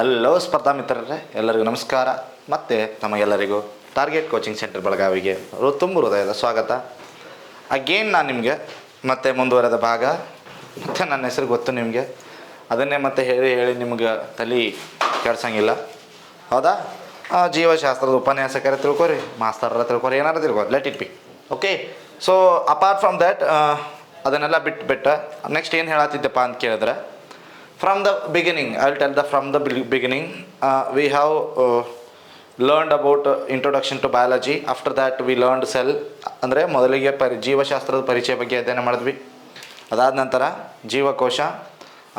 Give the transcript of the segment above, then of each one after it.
Hello ಸ್ಪರ್ಧಾ ಮಿತ್ರರೇ, ಎಲ್ಲರಿಗೂ ನಮಸ್ಕಾರ. ಮತ್ತು ತಮಗೆಲ್ಲರಿಗೂ ಟಾರ್ಗೆಟ್ ಕೋಚಿಂಗ್ ಸೆಂಟರ್ ಬೆಳಗಾವಿಗೆ ತುಂಬ ಹೃದಯದ ಸ್ವಾಗತ. ಅಗೇನ್ ನಾನು ನಿಮಗೆ ಮತ್ತೆ ಮುಂದುವರೆದ ಭಾಗ. ಮತ್ತು ನನ್ನ ಹೆಸರು ಗೊತ್ತು ನಿಮಗೆ. ಅದನ್ನೇ ಮತ್ತೆ ಹೇಳಿ ಹೇಳಿ ನಿಮ್ಗೆ ತಲೆ ಕೆಡ್ಸಂಗಿಲ್ಲ. ಹೌದಾ? ಜೀವಶಾಸ್ತ್ರದ ಉಪನ್ಯಾಸಕರ ತಿಳ್ಕೊರಿ ಮಾಸ್ತರ ತಿಳ್ಕೊರಿ ಏನಾರು ತಿಳ್ಕೊರಿ. Let it be okay so apart from that ಅದನ್ನೆಲ್ಲ ಬಿಟ್ಟು ಬಿಟ್ಟ ನೆಕ್ಸ್ಟ್ ಏನು ಹೇಳತ್ತಿದ್ದಪ್ಪ ಅಂತ ಕೇಳಿದ್ರೆ from the beginning I tell the from the beginning we have learned about introduction to biology after that we learned cell ಅಂದರೆ ಮೊದಲಿಗೆ ಪರಿ, ಜೀವಶಾಸ್ತ್ರದ ಪರಿಚಯ ಬಗ್ಗೆ ಅಧ್ಯಯನ ಮಾಡಿದ್ವಿ. ಅದಾದ ನಂತರ ಜೀವಕೋಶ,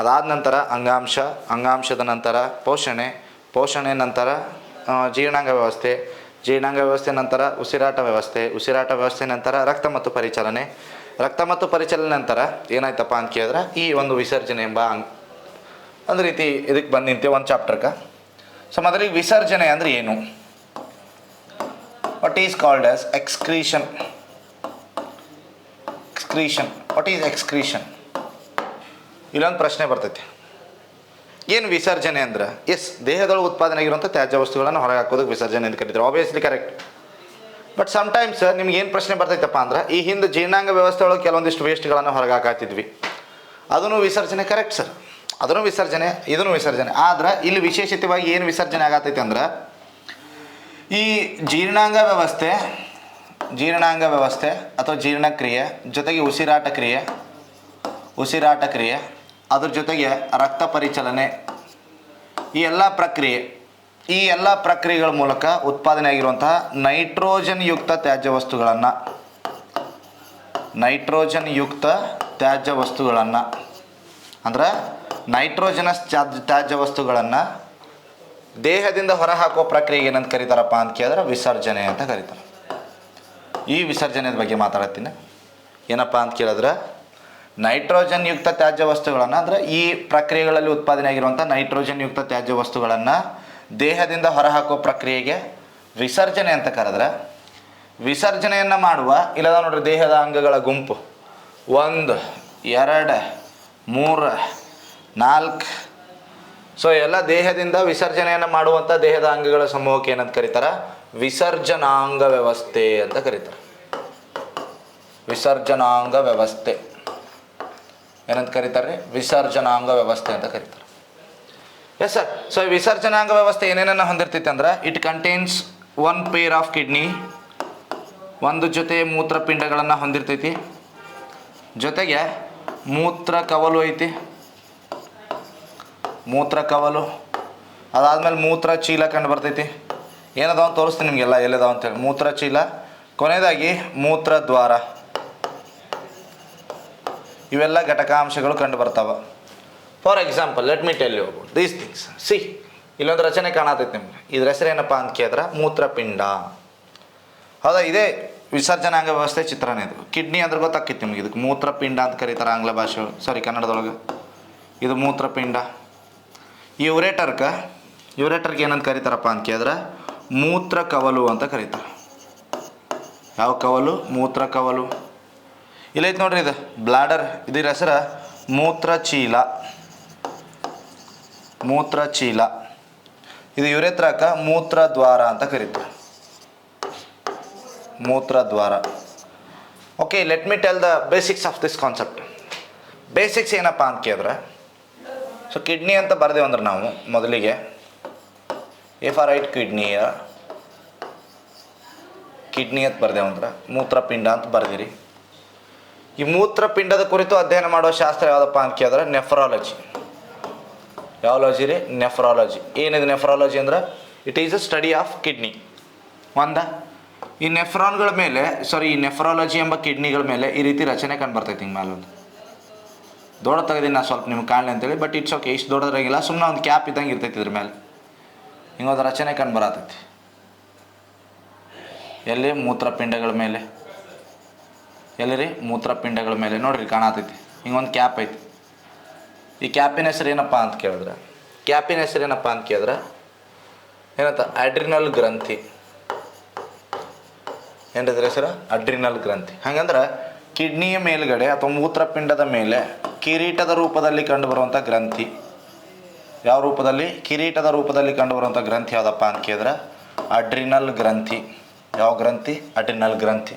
ಅದಾದ ನಂತರ ಅಂಗಾಂಶ, ಅಂಗಾಂಶದ ನಂತರ ಪೋಷಣೆ ಪೋಷಣೆ ನಂತರ ಜೀರ್ಣಾಂಗ ವ್ಯವಸ್ಥೆ ಜೀರ್ಣಾಂಗ ವ್ಯವಸ್ಥೆ ನಂತರ ಉಸಿರಾಟ ವ್ಯವಸ್ಥೆ ಉಸಿರಾಟ ವ್ಯವಸ್ಥೆ ನಂತರ ರಕ್ತ ಮತ್ತು ಪರಿಚಲನೆ. ರಕ್ತ ಮತ್ತು ಪರಿಚಲನೆ ನಂತರ ಏನಾಯ್ತಪ್ಪ ಅಂತ ಕೇಳಿದ್ರೆ ಈ ಒಂದು ವಿಸರ್ಜನೆ ಎಂಬ ಅಂಗ್ ಒಂದು ರೀತಿ ಇದಕ್ಕೆ ಬಂದು ನಿಂತೆ, ಒಂದು ಚಾಪ್ಟರ್ಗೆ ಸೊ ಮೊದಲಿಗೆ ವಿಸರ್ಜನೆ ಅಂದರೆ ಏನು? What is called as excretion excretion what is excretion ಇಲ್ಲೊಂದು ಪ್ರಶ್ನೆ ಬರ್ತೈತಿ. ಏನು ವಿಸರ್ಜನೆ ಅಂದ್ರೆ? ಎಸ್ ದೇಹದೊಳಗೆ ಉತ್ಪಾದನೆ ಆಗಿರುವಂಥ ತ್ಯಾಜ್ಯ ವಸ್ತುಗಳನ್ನು ಹೊರಗೆ ಹಾಕೋದಕ್ಕೆ ವಿಸರ್ಜನೆ ಅಂತ ಕರೀತಾರೆ ಆಬ್ವಿಯಸ್ಲಿ ಕರೆಕ್ಟ್ ಬಟ್ ಸಮ್ಟೈಮ್ಸ್ ನಿಮ್ಗೆ ಏನು ಪ್ರಶ್ನೆ ಬರ್ತೈತಪ್ಪ ಅಂದ್ರೆ, ಈ ಹಿಂದೆ ಜೀರ್ಣಾಂಗ ವ್ಯವಸ್ಥೆ ಒಳಗೆ ಕೆಲವೊಂದಿಷ್ಟು ವೇಸ್ಟ್ಗಳನ್ನು ಹೊರಗೆ ಹಾಕಾತಿದ್ವಿ ಅದನ್ನು ವಿಸರ್ಜನೆ ಕರೆಕ್ಟ್ ಸರ್ ಅದನ್ನು ವಿಸರ್ಜನೆ, ಇದನ್ನು ವಿಸರ್ಜನೆ. ಆದ್ರೆ ಇಲ್ಲಿ ವಿಶೇಷತೆವಾಗಿ ಏನು ವಿಸರ್ಜನೆ ಆಗತೈತಿ ಅಂದ್ರೆ, ಈ ಜೀರ್ಣಾಂಗ ವ್ಯವಸ್ಥೆ ಜೀರ್ಣಾಂಗ ವ್ಯವಸ್ಥೆ ಅಥವಾ ಜೀರ್ಣಕ್ರಿಯೆ, ಜೊತೆಗೆ ಉಸಿರಾಟ ಕ್ರಿಯೆ ಉಸಿರಾಟ ಕ್ರಿಯೆ, ಅದ್ರ ಜೊತೆಗೆ ರಕ್ತ ಪರಿಚಲನೆ, ಈ ಎಲ್ಲ ಪ್ರಕ್ರಿಯೆ, ಈ ಎಲ್ಲ ಪ್ರಕ್ರಿಯೆಗಳ ಮೂಲಕ ಉತ್ಪಾದನೆ ಆಗಿರುವಂತಹ ನೈಟ್ರೋಜನ್ ಯುಕ್ತ ತ್ಯಾಜ್ಯ ವಸ್ತುಗಳನ್ನು, ನೈಟ್ರೋಜನ್ ಯುಕ್ತ ತ್ಯಾಜ್ಯ ವಸ್ತುಗಳನ್ನು, ಅಂದ್ರೆ ನೈಟ್ರೋಜನಸ್ ತ್ಯಾಜ್ಯ ತ್ಯಾಜ್ಯ ವಸ್ತುಗಳನ್ನು ದೇಹದಿಂದ ಹೊರಹಾಕುವ ಪ್ರಕ್ರಿಯೆಗೆ ಏನಂತ ಕರೀತಾರಪ್ಪ ಅಂತ ಕೇಳಿದ್ರೆ ವಿಸರ್ಜನೆ ಅಂತ ಕರೀತಾರೆ. ಈ ವಿಸರ್ಜನೆಯ ಬಗ್ಗೆ ಮಾತಾಡತ್ತೀನಿ. ಏನಪ್ಪ ಅಂತ ಕೇಳಿದ್ರೆ ನೈಟ್ರೋಜನ್ ಯುಕ್ತ ತ್ಯಾಜ್ಯ ವಸ್ತುಗಳನ್ನು ಅಂದರೆ ಈ ಪ್ರಕ್ರಿಯೆಗಳಲ್ಲಿ ಉತ್ಪಾದನೆ ಆಗಿರುವಂಥ ನೈಟ್ರೋಜನ್ ಯುಕ್ತ ತ್ಯಾಜ್ಯ ವಸ್ತುಗಳನ್ನು ದೇಹದಿಂದ ಹೊರಹಾಕುವ ಪ್ರಕ್ರಿಯೆಗೆ ವಿಸರ್ಜನೆ ಅಂತ ಕರೆದ್ರೆ ವಿಸರ್ಜನೆಯನ್ನು ಮಾಡುವ, ಇಲ್ಲದ ನೋಡ್ರಿ ದೇಹದ ಅಂಗಗಳ ಗುಂಪು. ಒಂದು, ಎರಡು, ಮೂರು ನಾಲ್ಕು. ಸೊ ಎಲ್ಲ ದೇಹದಿಂದ ವಿಸರ್ಜನೆಯನ್ನು ಮಾಡುವಂಥ ದೇಹದ ಅಂಗಗಳ ಸಮೂಹಕ್ಕೆ ಏನಂತ ಕರೀತಾರೆ? ವಿಸರ್ಜನಾಂಗ ವ್ಯವಸ್ಥೆ ಅಂತ ಕರೀತಾರೆ. ವಿಸರ್ಜನಾಂಗ ವ್ಯವಸ್ಥೆ. ಏನಂತ ಕರೀತಾರೆ ವಿಸರ್ಜನಾಂಗ ವ್ಯವಸ್ಥೆ ಅಂತ ಕರೀತಾರೆ. ಎಸ್ ಸರ್ ಸೊ ವಿಸರ್ಜನಾಂಗ ವ್ಯವಸ್ಥೆ ಏನೇನನ್ನು ಹೊಂದಿರ್ತೈತೆ ಅಂದ್ರೆ it contains one pair of kidney ಒಂದು ಜೊತೆ ಮೂತ್ರಪಿಂಡಗಳನ್ನು ಹೊಂದಿರ್ತೈತಿ. ಜೊತೆಗೆ ಮೂತ್ರ ಕವಲು ಐತಿ. ಮೂತ್ರ ಕವಲು, ಅದಾದ್ಮೇಲೆ ಮೂತ್ರ ಚೀಲ ಕಂಡು ಬರ್ತೈತಿ. ಏನದಾವ ಅಂತ ತೋರಿಸ್ತೀನಿ ನಿಮಗೆಲ್ಲ, ಎಲ್ಲಿದಾವ ಅಂತೇಳಿ ಮೂತ್ರ ಚೀಲ, ಕೊನೆಯದಾಗಿ ಮೂತ್ರ ದ್ವಾರ. ಇವೆಲ್ಲ ಘಟಕಾಂಶಗಳು ಕಂಡು ಬರ್ತಾವೆ. For example let me tell you about these things see ಇಲ್ಲೊಂದು ರಚನೆ ಕಾಣತೈತಿ ನಿಮ್ಗೆ. ಇದ್ರ ಹೆಸರೇನಪ್ಪ ಅಂತ ಕೇಳಿದ್ರೆ? ಮೂತ್ರಪಿಂಡ. ಹೌದಾ? ಇದೇ ವಿಸರ್ಜನಾಂಗ ವ್ಯವಸ್ಥೆ ಚಿತ್ರನೇ ಇದು. ಕಿಡ್ನಿ ಅಂದ್ರೆ ಗೊತ್ತಾಕೈತಿ ನಿಮ್ಗೆ ಇದಕ್ಕೆ. ಮೂತ್ರಪಿಂಡ ಅಂತ ಕರೀತಾರೆ ಆಂಗ್ಲ ಭಾಷೆ ಸಾರಿ ಕನ್ನಡದೊಳಗೆ. ಇದು ಮೂತ್ರಪಿಂಡ. ಈ ಯುವರೇಟರ್ಗೆ ಏನಂತ ಕರೀತಾರಪ್ಪ ಅಂತ ಕೇಳಿದ್ರೆ, ಮೂತ್ರ ಕವಲು ಅಂತ ಕರೀತಾರೆ. ಯಾವ ಕವಲು? ಮೂತ್ರ ಕವಲು. ಇಲ್ಲೈತೆ ನೋಡ್ರಿ ಇದು, ಬ್ಲಾಡರ್, ಇದರ ಹೆಸರು ಮೂತ್ರ ಚೀಲ ಮೂತ್ರ ಚೀಲ ಇದು ಯುರೇತ್ರಕ ಮೂತ್ರ ದ್ವಾರ ಅಂತ ಕರೀತಾರೆ. ಮೂತ್ರ ದ್ವಾರ okay let me tell the basics of this concept basics ಏನಪ್ಪ ಅಂತ ಕೇಳಿದ್ರೆ ಸೊ ಕಿಡ್ನಿ ಅಂತ ಅಂದ್ರೆ ನಾವು ಮೊದಲಿಗೆ ಎ ಆರ್ ಐಟ್ ಕಿಡ್ನಿಯ ಕಿಡ್ನಿ ಅಂತ ಅಂದ್ರೆ ಮೂತ್ರಪಿಂಡ ಅಂತ ಬರ್ದಿರಿ. ಈ ಮೂತ್ರಪಿಂಡದ ಕುರಿತು ಅಧ್ಯಯನ ಮಾಡುವ ಶಾಸ್ತ್ರ ಯಾವುದಪ್ಪ ಅಂತ ಕೇಳಿದ್ರೆ ನೆಫ್ರಾಲಜಿ ಯಾವಲಜಿ ರೀ? ನೆಫ್ರಾಲಜಿ ಏನಿದೆ ನೆಫ್ರಾಲಜಿ ಅಂದ್ರೆ it is a study of kidney ಒಂದ, ಈ ನೆಫ್ರಾನ್ಗಳ ಮೇಲೆ ಸಾರಿ ಈ ನೆಫ್ರಾಲಜಿ ಎಂಬ ಕಿಡ್ನಿಗಳ ಮೇಲೆ ಈ ರೀತಿ ರಚನೆ ಕಂಡು ಬರ್ತೈತಿ ಹಿಂಗೆ ಮೇಲೊಂದು ದೊಡ್ಡ ತೆಗೆದೀನಿ ನಾ ಸ್ವಲ್ಪ ನಿಮ್ಗೆ ಕಾಣಲಿ ಅಂತೇಳಿ ಬಟ್ ಇಟ್ಸ್ ಓಕೆ ಇಷ್ಟು ದೊಡ್ಡದ್ರಾಗಿಲ್ಲ ಸುಮ್ಮನೆ ಒಂದು ಕ್ಯಾಪ್ ಇದ್ದಂಗೆ ಇರ್ತೈತಿ ಇದ್ರ ಮೇಲೆ ಹಿಂಗೊಂದು ರಚನೆ ಕಂಡು ಬರತೈತಿ. ಎಲ್ಲಿ? ಮೂತ್ರಪಿಂಡಗಳ ಮೇಲೆ. ಎಲ್ಲಿ ರೀ ಮೂತ್ರಪಿಂಡಗಳ ಮೇಲೆ. ನೋಡಿರಿ, ಕಾಣತೈತಿ. ಹಿಂಗೊಂದು ಕ್ಯಾಪ್ ಐತಿ. ಈ ಕ್ಯಾಪಿನ ಹೆಸರು ಏನಪ್ಪ ಅಂತ ಕೇಳಿದ್ರೆ ಕ್ಯಾಪಿನ ಹೆಸರು ಏನಪ್ಪ ಅಂತ ಕೇಳಿದ್ರೆ, ಏನಂತ? ಅಡ್ರಿನಲ್ ಗ್ರಂಥಿ. ಏನಿದ್ರ ಹೆಸರು? ಅಡ್ರಿನಲ್ ಗ್ರಂಥಿ. ಹಂಗಂದ್ರೆ ಕಿಡ್ನಿಯ ಮೇಲ್ಗಡೆ ಅಥವಾ ಮೂತ್ರಪಿಂಡದ ಮೇಲೆ ಕಿರೀಟದ ರೂಪದಲ್ಲಿ ಕಂಡುಬರುವಂಥ ಗ್ರಂಥಿ. ಯಾವ ರೂಪದಲ್ಲಿ? ಕಿರೀಟದ ರೂಪದಲ್ಲಿ ಕಂಡುಬರುವಂಥ ಗ್ರಂಥಿ ಯಾವುದಪ್ಪ ಅಂತ ಕೇಳಿದ್ರೆ, ಅಡ್ರಿನಲ್ ಗ್ರಂಥಿ. ಯಾವ ಗ್ರಂಥಿ? ಅಡ್ರಿನಲ್ ಗ್ರಂಥಿ.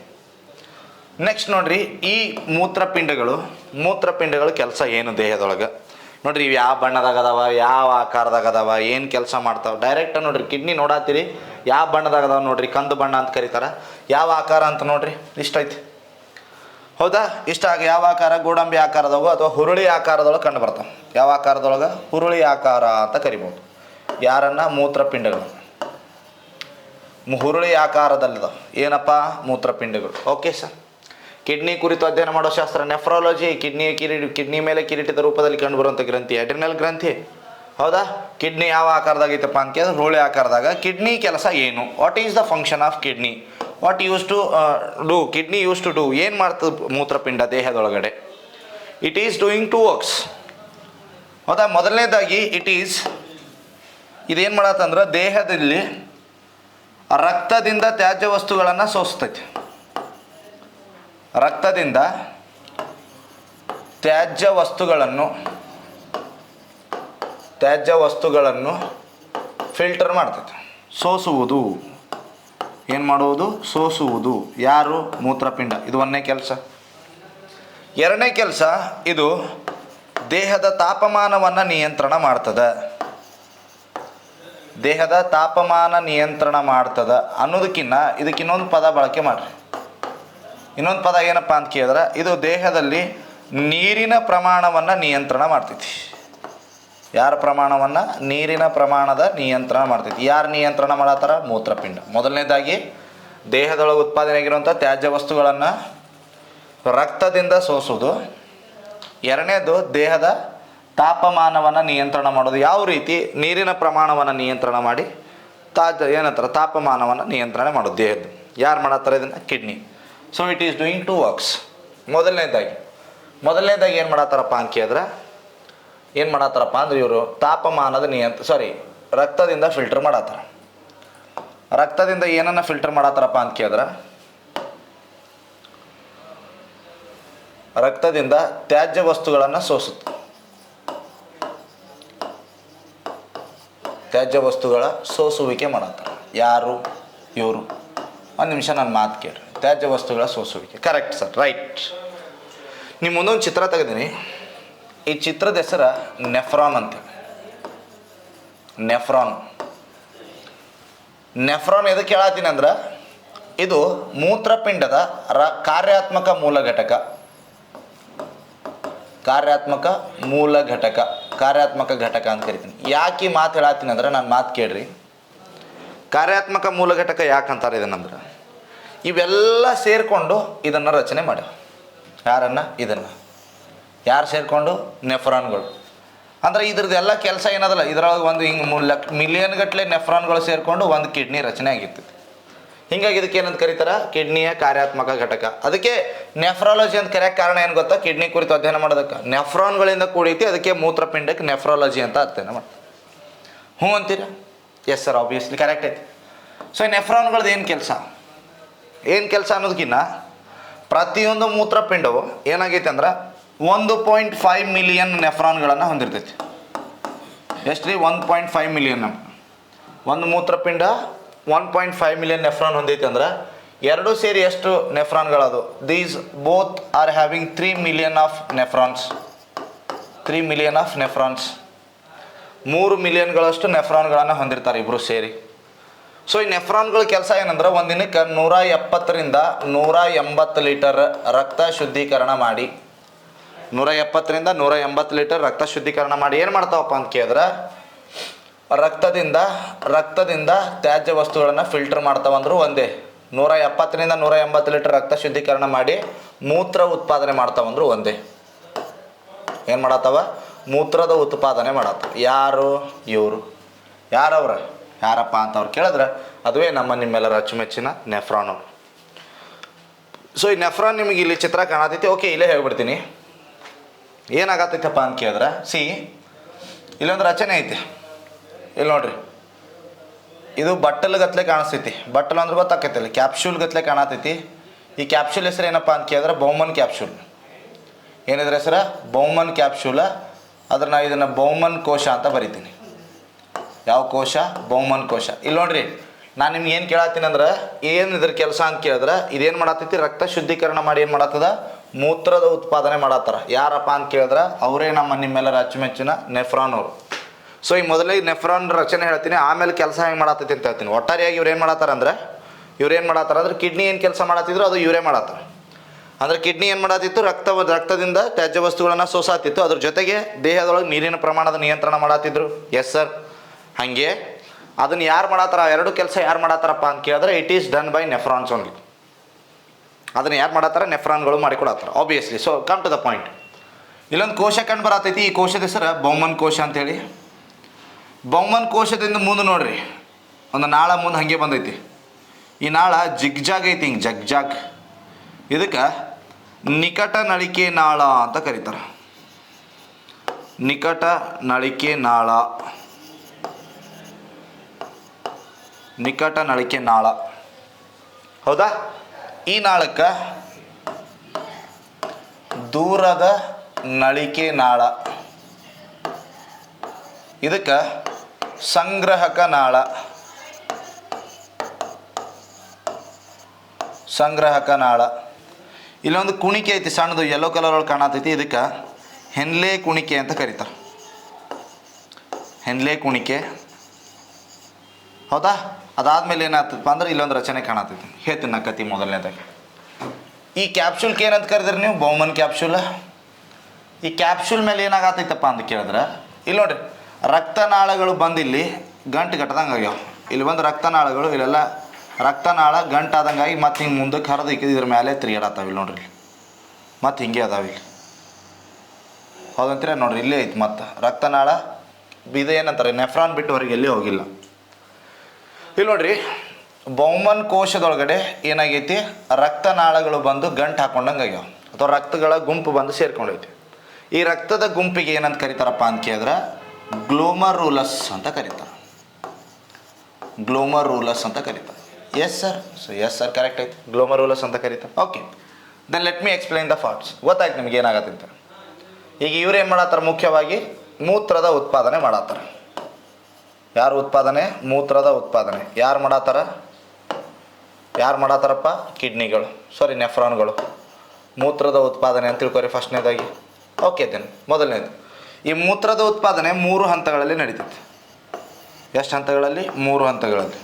ನೆಕ್ಸ್ಟ್ ನೋಡ್ರಿ, ಈ ಮೂತ್ರಪಿಂಡಗಳು ಮೂತ್ರಪಿಂಡಗಳು ಕೆಲಸ ಏನು ದೇಹದೊಳಗೆ? ನೋಡ್ರಿ, ಇವು ಯಾವ ಬಣ್ಣದಾಗ ಅದಾವ, ಯಾವ ಆಕಾರದಾಗ ಅದಾವ, ಏನು ಕೆಲಸ ಮಾಡ್ತಾವೆ? ಡೈರೆಕ್ಟ್ ನೋಡ್ರಿ, ಕಿಡ್ನಿ ನೋಡಾತೀರಿ, ಯಾವ ಬಣ್ಣದಾಗ ಅದಾವ ನೋಡ್ರಿ, ಕಂದು ಬಣ್ಣ ಅಂತ ಕರೀತಾರ. ಯಾವ ಆಕಾರ ಅಂತ ನೋಡ್ರಿ, ಇಷ್ಟ ಐತಿ. ಹೌದಾ? ಇಷ್ಟ ಆಗ ಯಾವ ಆಕಾರ? ಗೋಡಂಬಿ ಆಕಾರದವು ಅಥವಾ ಹುರುಳಿ ಆಕಾರದೊಳಗೆ ಕಂಡು ಬರ್ತಾವೆ. ಯಾವ ಆಕಾರದೊಳಗೆ? ಹುರುಳಿ ಆಕಾರ ಅಂತ ಕರಿಬೋದು. ಯಾರನ್ನ? ಮೂತ್ರಪಿಂಡಗಳು ಹುರುಳಿ ಆಕಾರದಲ್ಲಿದ ಏನಪ್ಪ? ಮೂತ್ರಪಿಂಡಗಳು. Okay sir. ಕಿಡ್ನಿ ಕುರಿತು ಅಧ್ಯಯನ ಮಾಡೋ ಶಾಸ್ತ್ರ ನೆಫ್ರಾಲಜಿ, ಕಿಡ್ನಿ ಕಿರೀಟ ಕಿಡ್ನಿ ಮೇಲೆ ಕಿರೀಟದ ರೂಪದಲ್ಲಿ ಕಂಡುಬರುವಂಥ ಗ್ರಂಥಿ, ಅಡ್ರಿನಲ್ ಗ್ರಂಥಿ. ಹೌದಾ? ಕಿಡ್ನಿ ಯಾವ ಆಕಾರದಾಗ ಐತಪ್ಪ ಅಂತ ಕೇಳಿದ್ರೆ ಹುರುಳಿ ಆಕಾರದಾಗ ಕಿಡ್ನಿ ಕೆಲಸ ಏನು? What is the function of kidney? What use to do kidney use to do ಏನು ಮಾಡ್ತದೆ ಮೂತ್ರಪಿಂಡ ದೇಹದೊಳಗಡೆ? It is doing two works ಹೌದಾ? ಮೊದಲನೇದಾಗಿ ಇಟ್ ಈಸ್ ಇದೇನು ಮಾಡತ್ತಂದ್ರೆ ದೇಹದಲ್ಲಿ ರಕ್ತದಿಂದ ತ್ಯಾಜ್ಯ ವಸ್ತುಗಳನ್ನು ಸೋಸ್ತೈತಿ. ರಕ್ತದಿಂದ ತ್ಯಾಜ್ಯ ವಸ್ತುಗಳನ್ನು ತ್ಯಾಜ್ಯ ವಸ್ತುಗಳನ್ನು ಫಿಲ್ಟರ್ ಮಾಡ್ತೈತೆ. ಸೋಸುವುದು. ಏನು ಮಾಡುವುದು? ಸೋಸುವುದು. ಯಾರು? ಮೂತ್ರಪಿಂಡ. ಇದು ಒಂದನೇ ಕೆಲಸ. ಎರಡನೇ ಕೆಲಸ, ಇದು ದೇಹದ ತಾಪಮಾನವನ್ನು ನಿಯಂತ್ರಣ ಮಾಡ್ತದೆ. ದೇಹದ ತಾಪಮಾನ ನಿಯಂತ್ರಣ ಮಾಡ್ತದ ಅನ್ನೋದಕ್ಕಿನ್ನ ಇದಕ್ಕೆ ಇನ್ನೊಂದು ಪದ ಬಳಕೆ ಮಾಡ್ರಿ. ಇನ್ನೊಂದು ಪದ ಏನಪ್ಪ ಅಂತ ಕೇಳಿದ್ರೆ, ಇದು ದೇಹದಲ್ಲಿ ನೀರಿನ ಪ್ರಮಾಣವನ್ನು ನಿಯಂತ್ರಣ ಮಾಡ್ತೈತಿ. ಯಾರ ಪ್ರಮಾಣವನ್ನು? ನೀರಿನ ಪ್ರಮಾಣದ ನಿಯಂತ್ರಣ ಮಾಡ್ತೈತಿ. ಯಾರು ನಿಯಂತ್ರಣ ಮಾಡತ್ತಾರ? ಮೂತ್ರಪಿಂಡ. ಮೊದಲನೇದಾಗಿ, ದೇಹದೊಳಗೆ ಉತ್ಪಾದನೆ ಆಗಿರುವಂಥ ತ್ಯಾಜ್ಯ ವಸ್ತುಗಳನ್ನು ರಕ್ತದಿಂದ ಸೋಸೋದು ಎರಡನೇದು, ದೇಹದ ತಾಪಮಾನವನ್ನು ನಿಯಂತ್ರಣ ಮಾಡೋದು. ಯಾವ ರೀತಿ? ನೀರಿನ ಪ್ರಮಾಣವನ್ನು ನಿಯಂತ್ರಣ ಮಾಡಿ, ತಾಜ, ಏನಂತಾರೆ? ತಾಪಮಾನವನ್ನು ನಿಯಂತ್ರಣ ಮಾಡೋದು. ದೇಹದ್ದು. ಯಾರು ಮಾಡತ್ತಾರೆ ಇದನ್ನು? Kidney. So it is doing two works ಮೊದಲನೇದಾಗಿ. ಮೊದಲನೇದಾಗಿ ಏನು ಮಾಡತ್ತಾರಪ್ಪ ಅಂಕಿ ಕೇಳಿದ್ರೆ ಏನು ಮಾಡತ್ತಾರಪ್ಪ ಅಂದ್ರೆ ಇವರು, ತಾಪಮಾನದ ನಿಯಂತ್ರ ಸಾರಿ ರಕ್ತದಿಂದ ಫಿಲ್ಟರ್ ಮಾಡತ್ತಾರ ರಕ್ತದಿಂದ ಏನನ್ನ ಫಿಲ್ಟರ್ ಮಾಡತ್ತಾರಪ್ಪ ಅಂತ ಕೇಳಿದ್ರೆ? ರಕ್ತದಿಂದ ತ್ಯಾಜ್ಯ ವಸ್ತುಗಳನ್ನು ಸೋಸುತ್ತೆ. ತ್ಯಾಜ್ಯ ವಸ್ತುಗಳ ಸೋಸುವಿಕೆ ಮಾಡತ್ತಾರ ಯಾರು? ಇವರು. ಒಂದು ನಿಮಿಷ ನಾನು ಮಾತು ಕೇಳಿ ತ್ಯಾಜ್ಯ ವಸ್ತುಗಳ ಸೋಸುವಿಕೆ. ಕರೆಕ್ಟ್ ಸರ್ ರೈಟ್ ನಿಮ್ಮ ಮುಂದೊಂದು ಚಿತ್ರ ತೆಗೆದೀನಿ. ಈ ಚಿತ್ರದ ಹೆಸರು ನೆಫ್ರಾನ್ ಅಂತ. ನೆಫ್ರಾನ್. ನೆಫ್ರಾನ್ ಎದಕ್ಕೆ ಹೇಳತ್ತೀನಿ ಅಂದ್ರೆ, ಇದು ಮೂತ್ರಪಿಂಡದ ರ ಕಾರ್ಯಾತ್ಮಕ ಮೂಲ ಘಟಕ. ಕಾರ್ಯಾತ್ಮಕ ಮೂಲ ಘಟಕ, ಕಾರ್ಯಾತ್ಮಕ ಘಟಕ ಅಂತ ಕರಿತೀನಿ. ಯಾಕೆ ಮಾತು ಹೇಳತ್ತೀನಿ ಅಂದ್ರೆ, ನಾನು ಮಾತು ಕೇಳ್ರಿ. ಕಾರ್ಯಾತ್ಮಕ ಮೂಲ ಘಟಕ ಯಾಕಂತಾರೆ ಇದನ್ನಂದ್ರೆ ಇವೆಲ್ಲ ಸೇರಿಕೊಂಡು ಇದನ್ನು ರಚನೆ ಮಾಡ್ಯಾವ ಯಾರನ್ನ? ಇದನ್ನು. ಯಾರು ಸೇರಿಕೊಂಡು? ನೆಫ್ರಾನ್ಗಳು. ಅಂದ್ರೆ ಇದ್ರದ್ದೆಲ್ಲ ಕೆಲಸ ಏನದಲ್ಲ, ಇದ್ರೊಳಗೆ ಒಂದು ಹಿಂಗೆ ಲಕ್ಷ ಮಿಲಿಯನ್ ಗಟ್ಟಲೆ ನೆಫ್ರಾನ್ಗಳು ಸೇರಿಕೊಂಡು ಒಂದು ಕಿಡ್ನಿ ರಚನೆ ಆಗಿರ್ತೈತಿ. ಹಿಂಗಾಗಿ ಇದಕ್ಕೆ ಏನಂತ ಕರೀತಾರ? ಕಿಡ್ನಿಯ ಕಾರ್ಯಾತ್ಮಕ ಘಟಕ. ಅದಕ್ಕೆ ನೆಫ್ರಾಲಜಿ ಅಂತ ಕರೆಯಕ್ಕೆ ಕಾರಣ ಏನು ಗೊತ್ತಾ? ಕಿಡ್ನಿ ಕುರಿತು ಅಧ್ಯಯನ ಮಾಡೋದಕ್ಕೆ. ನೆಫ್ರಾನ್ಗಳಿಂದ ಕೂಡೈತಿ ಅದಕ್ಕೆ ಮೂತ್ರಪಿಂಡಕ್ಕೆ ನೆಫ್ರಾಲಜಿ ಅಂತ ಅಧ್ಯಯನ ಮಾಡ್ತಾರೆ. ಹ್ಞೂ ಅಂತೀರಾ? ಎಸ್ ಸರ್ ಆಬ್ವಿಯಸ್ಲಿ ಕರೆಕ್ಟ್ ಐತಿ. ಸೊ ನೆಫ್ರಾನ್ಗಳದ್ದು ಏನು ಕೆಲಸ? ಏನು ಕೆಲಸ ಅನ್ನೋದಕ್ಕಿಂತ ಪ್ರತಿಯೊಂದು ಮೂತ್ರಪಿಂಡವು ಏನಾಗೈತೆ ಅಂದ್ರೆ ಒಂದು ಪಾಯಿಂಟ್ ಫೈವ್ ಮಿಲಿಯನ್ ನೆಫ್ರಾನ್ಗಳನ್ನು ಹೊಂದಿರ್ತೈತಿ. ಎಷ್ಟು ರೀ ಒನ್ ಪಾಯಿಂಟ್ ಫೈವ್ ಮಿಲಿಯನ್ ಒಂದು ಮೂತ್ರಪಿಂಡ one point five million nephron ಹೊಂದೈತಿ ಅಂದ್ರೆ ಎರಡೂ ಸೇರಿ ಎಷ್ಟು ನೆಫ್ರಾನ್ಗಳದು these both are having three million of nephrons three million of nephrons ಮೂರು ಮಿಲಿಯನ್ಗಳಷ್ಟು ನೆಫ್ರಾನ್ಗಳನ್ನು ಹೊಂದಿರ್ತಾರೆ ಇಬ್ಬರು ಸೇರಿ. ಸೊ ಈ ನೆಫ್ರಾನ್ಗಳ ಕೆಲಸ ಏನಂದ್ರೆ ಒಂದಿನಕ್ಕೆ ದಿನಕ್ಕೆ ನೂರ ಎಪ್ಪತ್ತರಿಂದ ನೂರ ಎಂಬತ್ತು ಲೀಟರ್ ರಕ್ತ ಶುದ್ಧೀಕರಣ ಮಾಡಿ ನೂರ ಎಪ್ಪತ್ತರಿಂದ ನೂರ ಎಂಬತ್ತು ಲೀಟರ್ ರಕ್ತ ಶುದ್ಧೀಕರಣ ಮಾಡಿ ಏನು ಮಾಡ್ತಾವಪ್ಪ ಅಂತ ಕೇಳಿದ್ರೆ, ರಕ್ತದಿಂದ ರಕ್ತದಿಂದ ತ್ಯಾಜ್ಯ ವಸ್ತುಗಳನ್ನು ಫಿಲ್ಟರ್ ಮಾಡ್ತಾವಂದ್ರು ಒಂದೇ. ನೂರ ಎಪ್ಪತ್ತರಿಂದ ನೂರ ಎಂಬತ್ತು ಲೀಟರ್ ರಕ್ತ ಶುದ್ಧೀಕರಣ ಮಾಡಿ ಮೂತ್ರ ಉತ್ಪಾದನೆ ಮಾಡ್ತಾವಂದ್ರು ಒಂದೇ. ಏನು ಮಾಡತ್ತವ? ಮೂತ್ರದ ಉತ್ಪಾದನೆ ಮಾಡತ್ತವ. ಯಾರು? ಇವರು. ಯಾರವ್ರ? ಯಾರಪ್ಪ ಅಂತ ಅವ್ರು ಕೇಳಿದ್ರೆ, ಅದುವೇ ನಮ್ಮ ನಿಮ್ಮೆಲ್ಲರ ಅಚ್ಚುಮೆಚ್ಚಿನ ನೆಫ್ರಾನ್. ಸೊ ಈ ನೆಫ್ರಾನ್ ನಿಮಗೆ ಇಲ್ಲಿ ಚಿತ್ರ ಕಾಣತೈತಿ. ಓಕೆ ಇಲ್ಲೇ ಹೇಳ್ಬಿಡ್ತೀನಿ. ಏನಾಗತ್ತೈತಪ್ಪ ಅಂತ ಕೇಳಿದ್ರೆ, ಸಿ, ಇಲ್ಲೊಂದು ರಚನೆ ಐತಿ. ಇಲ್ಲಿ ನೋಡ್ರಿ. ಇದು ಬಟ್ಟಲ್ ಗತ್ಲೆ ಕಾಣಿಸ್ತೈತಿ. ಬಟ್ಟಲ್ ಅಂದ್ರೆ ಗೊತ್ತಾಕೈತಿ ಅಲ್ಲಿ ಕ್ಯಾಪ್ಸೂಲ್ ಗತ್ಲೆ ಕಾಣತೈತಿ. ಈ ಕ್ಯಾಪ್ಸೂಲ್ ಹೆಸರು ಏನಪ್ಪ ಅಂತ ಕೇಳಿದ್ರೆ ಬೌಮನ್ ಕ್ಯಾಪ್ಸೂಲ್ ಏನಿದ್ರ ಹೆಸರು? ಬೌಮನ್ ಕ್ಯಾಪ್ಸೂಲ ಅದ್ರ ನಾವು ಇದನ್ನು ಬೌಮನ್ ಕೋಶ ಅಂತ ಬರಿತೀನಿ. ಯಾವ ಕೋಶ? ಬೌಮನ್ ಕೋಶ. ಇಲ್ಲಿ ನೋಡ್ರಿ, ನಾನು ನಿಮ್ಗೆ ಏನು ಕೇಳತ್ತೀನಿ ಅಂದ್ರೆ, ಏನು ಇದ್ರ ಕೆಲಸ ಅಂತ ಕೇಳಿದ್ರೆ, ಇದೇನು ಮಾಡತ್ತೈತಿ ರಕ್ತ ಶುದ್ಧೀಕರಣ ಮಾಡಿ ಏನು ಮಾಡತ್ತದ ಮೂತ್ರದ ಉತ್ಪಾದನೆ ಮಾಡತ್ತಾರ. ಯಾರಪ್ಪ ಅಂತ ಕೇಳಿದ್ರೆ ಅವರೇ ನಮ್ಮ ನಿಮ್ಮೆಲ್ಲರ ಅಚ್ಚುಮೆಚ್ಚಿನ ನೆಫ್ರಾನ್ ಅವರು. ಸೊ ಈ ಮೊದಲೇ ನೆಫ್ರಾನ್ ರಚನೆ ಹೇಳ್ತೀನಿ. ಆಮೇಲೆ ಕೆಲಸ ಹೆಂಗೆ ಮಾಡತ್ತೈತಿ ಅಂತ ಹೇಳ್ತೀನಿ. ಒಟ್ಟಾರೆಯಾಗಿ ಇವ್ರು ಏನು ಮಾಡತ್ತಾರ ಅಂದ್ರೆ, ಇವ್ರು ಏನು ಮಾಡತ್ತಾರ ಅಂದ್ರೆ ಕಿಡ್ನಿ ಏನು ಕೆಲಸ ಮಾಡತ್ತಿದ್ರು ಅದು ಇವರೇ ಮಾಡತ್ತಾರ. ಅಂದ್ರೆ ಕಿಡ್ನಿ ಏನು ಮಾಡತ್ತಿತ್ತು? ರಕ್ತ, ರಕ್ತದಿಂದ ತ್ಯಾಜ್ಯ ವಸ್ತುಗಳನ್ನು ಸೋಸಾತಿತ್ತು. ಅದ್ರ ಜೊತೆಗೆ ದೇಹದೊಳಗೆ ನೀರಿನ ಪ್ರಮಾಣದ ನಿಯಂತ್ರಣ ಮಾಡತ್ತಿದ್ರು. ಎಸ್ ಸರ್ ಹಾಗೆ. ಅದನ್ನು ಯಾರು ಮಾಡತ್ತಾರ? ಎರಡು ಕೆಲಸ ಯಾರು ಮಾಡತ್ತಾರಪ್ಪ ಅಂತ ಕೇಳಿದ್ರೆ it is done by nephrons only ಅದನ್ನು ಯಾರು ಮಾಡತ್ತಾರ? ನೆಫ್ರಾನ್ಗಳು ಮಾಡಿಕೊಡತ್ತಾರ obviously so come to the point ಇಲ್ಲೊಂದು ಕೋಶ ಕಂಡು ಬರತೈತಿ. ಈ ಕೋಶದ ಹೆಸರು ಬೌಮನ್ ಕೋಶ ಅಂತೇಳಿ. ಬೌಮನ್ ಕೋಶದಿಂದ ಮುಂದೆ ನೋಡ್ರಿ. ಒಂದು ನಾಳ ಮುಂದೆ ಹಾಗೆ ಬಂದೈತಿ. ಈ ನಾಳ ಜಿಗ್ಜಾಗ್ ಐತಿ ಹಿಂಗೆ, ಜಗ್ಜಾಗ್. ಇದಕ್ಕೆ ನಿಕಟ ನಳಿಕೆ ನಾಳ ಅಂತ ಕರೀತಾರೆ. ನಿಕಟ ನಳಿಕೆ ನಾಳ. ನಿಕಟ ನಳಿಕೆ ನಾಳ. ಹೌದಾ? ಈ ನಾಳಕ್ಕೆ ದೂರದ ನಳಿಕೆ ನಾಳ. ಇದಕ್ಕೆ ಸಂಗ್ರಹಕ ನಾಳ. ಸಂಗ್ರಹಕ ನಾಳ. ಇಲ್ಲೊಂದು ಕುಣಿಕೆ ಐತಿ, ಸಣ್ಣದು ಯೆಲ್ಲೋ ಕಲರ್ ಒಳಗೆ ಕಾಣತೈತಿ. ಇದಕ್ಕೆ ಹೆನ್ಲೆ ಕುಣಿಕೆ ಅಂತ ಕರೀತಾರೆ. ಹೆನ್ಲೆ ಕುಣಿಕೆ. ಹೌದಾ? ಅದಾದ್ಮೇಲೆ ಏನಾಗ್ತದಪ್ಪ ಅಂದ್ರೆ ಇಲ್ಲೊಂದು ರಚನೆ ಕಾಣತೈತಿ. ಹೇಳ್ತೀನಿ ನಾ ಕತಿ ಮೊದಲನೇದಾಗ. ಈ ಕ್ಯಾಪ್ಸೂಲ್ಗೆ ಏನಂತ ಕರೆದ್ರಿ ನೀವು? ಬೌಮನ್ ಕ್ಯಾಪ್ಸೂಲ್ ಈ ಕ್ಯಾಪ್ಸೂಲ್ ಮೇಲೆ ಏನಾಗತೈತಪ್ಪ ಅಂತ ಕೇಳಿದ್ರೆ, ಇಲ್ಲಿ ನೋಡ್ರಿ, ರಕ್ತನಾಳಗಳು ಬಂದಿಲ್ಲಿ, ಗಂಟು ಕಟ್ಟದಂಗೆ ಆಗ್ಯಾವ. ಇಲ್ಲಿ ಬಂದು ರಕ್ತನಾಳಗಳು, ಇಲ್ಲೆಲ್ಲ ರಕ್ತನಾಳ ಗಂಟಾದಂಗಾಗಿ ಮತ್ತೆ ಹಿಂಗೆ ಮುಂದಕ್ಕೆ ಹರಿದು ಇದ್ರ ಮೇಲೆ ತಿರುಗಾಡತ್ತಾವ ಇಲ್ಲಿ ನೋಡ್ರಿ ಮತ್ತು ಹಿಂಗೆ ಅದಾವ ಇಲ್ಲಿ. ಹೌದಂತೀರ? ನೋಡ್ರಿ, ಇಲ್ಲೇ ಐತಿ ಮತ್ತು. ರಕ್ತನಾಳ ಇದು ಏನಂತಾರೆ? ನೆಫ್ರಾನ್ ಬಿಟ್ಟು ಹೊರಗೆ ಎಲ್ಲಿ ಹೋಗಿಲ್ಲ. ಇಲ್ಲಿ ನೋಡ್ರಿ ಬೌಮನ್ ಕೋಶದೊಳಗಡೆ ಏನಾಗೈತಿ? ರಕ್ತನಾಳಗಳು ಬಂದು ಗಂಟು ಹಾಕೊಂಡಂಗೆ ಆಗ್ಯಾವ. ಅಥವಾ ರಕ್ತಗಳ ಗುಂಪು ಬಂದು ಸೇರ್ಕೊಂಡೈತಿ. ಈ ರಕ್ತದ ಗುಂಪಿಗೆ ಏನಂತ ಕರೀತಾರಪ್ಪ ಅಂತ ಕೇಳಿದ್ರೆ, ಗ್ಲೋಮರೂಲಸ್ ಅಂತ ಕರೀತಾರೆ. ಗ್ಲೋಮರೂಲಸ್ ಅಂತ ಕರೀತಾರೆ. Yes sir so yes sir correct ಐತಿ. ಗ್ಲೋಮರೂಲಸ್ ಅಂತ ಕರೀತಾರೆ. Okay then let me explain the facts ಗೊತ್ತಾಯ್ತು ನಿಮ್ಗೆ ಏನಾಗತ್ತೆ ಅಂತ. ಈಗ ಇವ್ರು ಏನು ಮಾಡತ್ತಾರ? ಮುಖ್ಯವಾಗಿ ಮೂತ್ರದ ಉತ್ಪಾದನೆ ಮಾಡತ್ತಾರ. ಯಾರು ಉತ್ಪಾದನೆ? ಮೂತ್ರದ ಉತ್ಪಾದನೆ. ಯಾರು ಮಾಡತ್ತಾರ ಯಾರು ಮಾಡತ್ತಾರಪ್ಪ ಕಿಡ್ನಿಗಳು. ಸಾರಿ ನೆಫ್ರಾನ್ಗಳು ಮೂತ್ರದ ಉತ್ಪಾದನೆ ಅಂತ ತಿಳ್ಕೊರಿ ಫಸ್ಟ್ನೇದಾಗಿ. ಓಕೆ ದೆನ್ ಮೊದಲನೇದು. ಈ ಮೂತ್ರದ ಉತ್ಪಾದನೆ ಮೂರು ಹಂತಗಳಲ್ಲಿ ನಡೀತೈತೆ. ಎಷ್ಟು ಹಂತಗಳಲ್ಲಿ? ಮೂರು ಹಂತಗಳಲ್ಲಿ.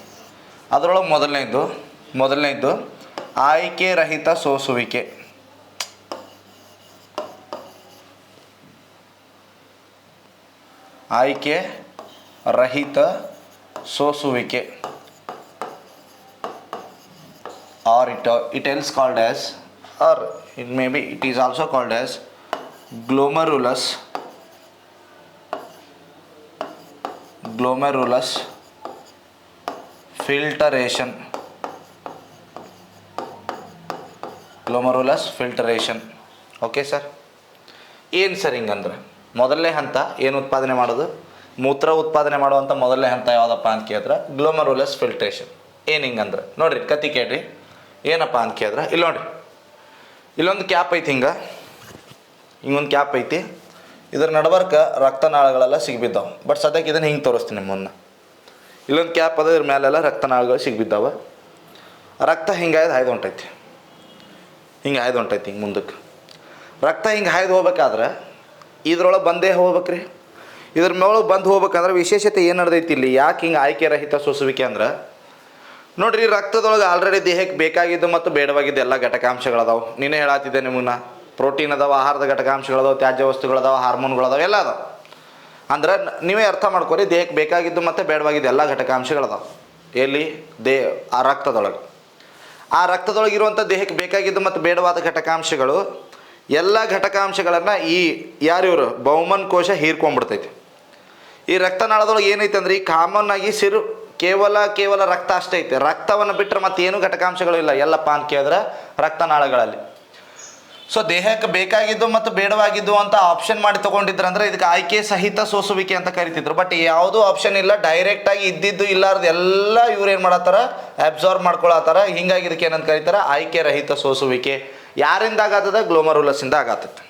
ಅದರೊಳಗೆ ಮೊದಲನೇದು ಮೊದಲನೇದು ಆಯ್ಕೆ ರಹಿತ ಸೋಸುವಿಕೆ. ಆಯ್ಕೆ ರಹಿತ ಸೋಸುವಿಕೆ. Or it it else called as or it may be it is also called as glomerulus glomerulus filtration glomerulus filtration okay sir ಏನು ಸರ್ ಹಿಂಗಂದ್ರೆ? ಮೊದಲನೇ ಹಂತ ಏನು ಉತ್ಪಾದನೆ ಮಾಡೋದು? ಮೂತ್ರ ಉತ್ಪಾದನೆ ಮಾಡುವಂಥ ಮೊದಲನೇ ಹಂತ ಯಾವುದಪ್ಪ ಅಂತ ಕೇಳಿದ್ರೆ ಗ್ಲೋಮರುಲಸ್ ಫಿಲ್ಟ್ರೇಷನ್ ಏನು ಹಿಂಗಂದ್ರೆ ನೋಡಿರಿ ಕತಿ ಕೇಳ್ರಿ. ಏನಪ್ಪ ಅಂತ ಕೇಳಿದ್ರೆ, ಇಲ್ಲಿ ನೋಡಿರಿ. ಇಲ್ಲೊಂದು ಕ್ಯಾಪ್ ಐತಿ ಹಿಂಗೆ. ಹಿಂಗೊಂದು ಕ್ಯಾಪ್ ಐತಿ. ಇದ್ರ ನಡಬರ್ಕ ರಕ್ತನಾಳಗಳೆಲ್ಲ ಸಿಗ್ಬಿದ್ದಾವೆ. ಬಟ್ ಸದ್ಯಕ್ಕೆ ಇದನ್ನು ಹಿಂಗೆ ತೋರಿಸ್ತೀನಿ ನಿಮ್ಮನ್ನ. ಇಲ್ಲೊಂದು ಕ್ಯಾಪ್ ಅದ, ಇದ್ರ ಮೇಲೆಲ್ಲ ರಕ್ತನಾಳಗಳು ಸಿಗ್ಬಿದ್ದಾವೆ. ರಕ್ತ ಹಿಂಗಾಯ್ದು ಹಾಯ್ದು ಹೊಂಟೈತಿ. ಹಿಂಗೆ ಹಾಯ್ದು ಹೊಂಟೈತಿ ಹಿಂಗೆ ಮುಂದಕ್ಕೆ. ರಕ್ತ ಹಿಂಗೆ ಹಾಯ್ದು ಹೋಗ್ಬೇಕಾದ್ರೆ ಇದ್ರೊಳಗೆ ಬಂದೇ ಹೋಗ್ಬೇಕ್ರಿ. ಇದ್ರ ಮೇಳು ಬಂದು ಹೋಗ್ಬೇಕಂದ್ರೆ ವಿಶೇಷತೆ ಏನು ನಡೆದೈತಿ ಇಲ್ಲಿ? ಯಾಕೆ ಹಿಂಗೆ ಆಯ್ಕೆ ರಹಿತ ಸೋಸುವಿಕೆ ಅಂದ್ರೆ? ನೋಡ್ರಿ, ರಕ್ತದೊಳಗೆ ಆಲ್ರೆಡಿ ದೇಹಕ್ಕೆ ಬೇಕಾಗಿದ್ದು ಮತ್ತು ಬೇಡವಾಗಿದ್ದು ಎಲ್ಲ ಘಟಕಾಂಶಗಳದಾವೆ. ನೀನೇ ಹೇಳಾತಿದ್ದೆ ನಿಮ್ಮನ್ನ. ಪ್ರೋಟೀನ್ ಅದಾವ, ಆಹಾರದ ಘಟಕಾಂಶಗಳದಾವೆ, ತ್ಯಾಜ್ಯ ವಸ್ತುಗಳದಾವೆ, ಹಾರ್ಮೋನ್ಗಳದಾವೆ, ಎಲ್ಲ ಅದಾವೆ. ಅಂದ್ರೆ ನೀವೇ ಅರ್ಥ ಮಾಡ್ಕೊರಿ, ದೇಹಕ್ಕೆ ಬೇಕಾಗಿದ್ದು ಮತ್ತು ಬೇಡವಾಗಿದ್ದು ಎಲ್ಲ ಘಟಕಾಂಶಗಳದಾವೆ. ಎಲ್ಲಿ? ದೇ ಆ ರಕ್ತದೊಳಗೆ. ಆ ರಕ್ತದೊಳಗೆ ಇರುವಂಥ ದೇಹಕ್ಕೆ ಬೇಕಾಗಿದ್ದು ಮತ್ತು ಬೇಡವಾದ ಘಟಕಾಂಶಗಳು, ಎಲ್ಲ ಘಟಕಾಂಶಗಳನ್ನು ಈ ಯಾರಿವರು ಬಹುಮನ್ ಕೋಶ ಹೀರ್ಕೊಂಡ್ಬಿಡ್ತೈತಿ. ಈ ರಕ್ತನಾಳದೊಳಗೆ ಏನೈತೆ ಅಂದ್ರೆ ಈ ಕಾಮನ್ ಆಗಿ ಸಿರು, ಕೇವಲ ಕೇವಲ ರಕ್ತ ಅಷ್ಟೇ ಐತೆ. ರಕ್ತವನ್ನು ಬಿಟ್ಟರೆ ಮತ್ತೇನು ಘಟಕಾಂಶಗಳು ಇಲ್ಲ. ಎಲ್ಲಪ್ಪ ಅಂತ ಕೇಳಿದ್ರೆ ರಕ್ತನಾಳಗಳಲ್ಲಿ. ಸೊ ದೇಹಕ್ಕೆ ಬೇಕಾಗಿದ್ದು ಮತ್ತು ಬೇಡವಾಗಿದ್ದು ಅಂತ ಆಪ್ಷನ್ ಮಾಡಿ ತಗೊಂಡಿದ್ರು ಅಂದ್ರೆ ಇದಕ್ಕೆ ಆಯ್ಕೆ ಸಹಿತ ಸೋಸುವಿಕೆ ಅಂತ ಕರಿತಿದ್ರು. ಬಟ್ ಯಾವುದೂ ಆಪ್ಷನ್ ಇಲ್ಲ. ಡೈರೆಕ್ಟಾಗಿ ಇದ್ದಿದ್ದು ಇಲ್ಲಾರ್ದು ಎಲ್ಲ ಇವ್ರು ಏನು ಮಾಡತ್ತಾರ? ಅಬ್ಸಾರ್ಬ್ ಮಾಡ್ಕೊಳತ್ತಾರ. ಹಿಂಗಾಗಿ ಇದಕ್ಕೆ ಏನಂತ ಕರಿತಾರ? ಆಯ್ಕೆ ರಹಿತ ಸೋಸುವಿಕೆ. ಯಾರಿಂದ ಆಗತ್ತದ ಗ್ಲೋಮರುಲಸ್ಸಿಂದ ಆಗತ್ತೈತೆ.